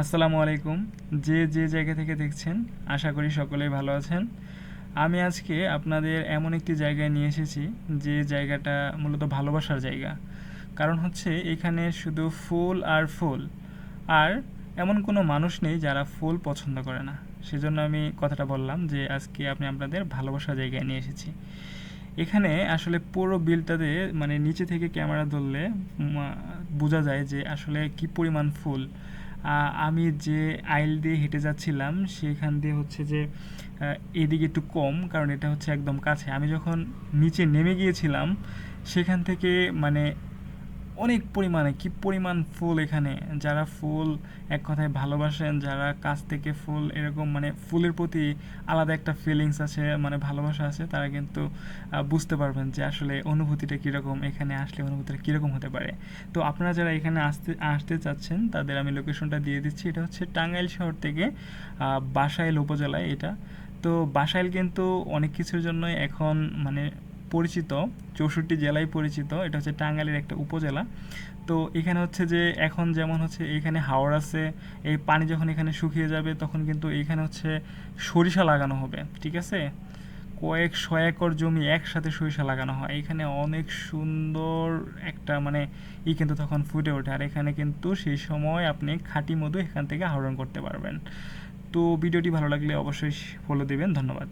আসসালামু আলাইকুম। যে যে জায়গা থেকে দেখছেন, আশা করি সকলেই ভালো আছেন। আমি আজকে আপনাদের এমন একটি জায়গায় নিয়ে এসেছি, যে জায়গাটা মূলত ভালোবাসার জায়গা। কারণ হচ্ছে এখানে শুধু ফুল আর ফুল। আর এমন কোনো মানুষ নেই যারা ফুল পছন্দ করে না। সেজন্য আমি কথাটা বললাম যে, আজকে আপনি আপনাদের ভালোবাসার জায়গায় নিয়ে এসেছি। এখানে আসলে পুরো বিলটাতে মানে নিচে থেকে ক্যামেরা ধরলে বোঝা যায় যে আসলে কি পরিমাণ ফুল। আমি যে আইল দিয়ে হেঁটে যাচ্ছিলাম, সেখান দিয়ে হচ্ছে যে এদিকে একটু কম, কারণ এটা হচ্ছে একদম কাছে। আমি যখন নিচে নেমে গিয়েছিলাম, সেখান থেকে মানে অনেক পরিমাণে, কি পরিমাণ ফুল এখানে? যারা ফুল এক কথায় ভালোবাসেন, যারা কাছ থেকে ফুল এরকম মানে ফুলের প্রতি আলাদা একটা ফিলিংস আছে মানে ভালোবাসা আছে, তারা কিন্তু বুঝতে পারবেন যে আসলে অনুভূতিটা কীরকম, এখানে আসলে অনুভূতিটা কীরকম হতে পারে। তো আপনারা যারা এখানে আসতে আসতে চাচ্ছেন, তাদের আমি লোকেশনটা দিয়ে দিচ্ছি। এটা হচ্ছে টাঙ্গাইল শহর থেকে বাসাইল উপজেলায় এটা। তো বাসাইল কিন্তু অনেক কিছুর জন্যই এখন মানে পরিচিত, চৌষট্টি জেলায় পরিচিত, এটা হচ্ছে টাঙ্গাইলের একটা উপজেলা। তো এখানে হচ্ছে যে এখন যেমন হচ্ছে এখানে হাওড় আছে, এই পানি যখন এখানে শুকিয়ে যাবে তখন কিন্তু এখানে হচ্ছে সরিষা লাগানো হবে, ঠিক আছে? কয়েক শ একর জমি একসাথে সরিষা লাগানো হয়। এখানে অনেক সুন্দর একটা মানে ই কিন্তু তখন ফুটে ওঠে। আর এখানে কিন্তু সেই সময় আপনি খাঁটি মধু এখান থেকে আহরণ করতে পারবেন। তো ভিডিওটি ভালো লাগলে অবশ্যই ফলো দেবেন। ধন্যবাদ।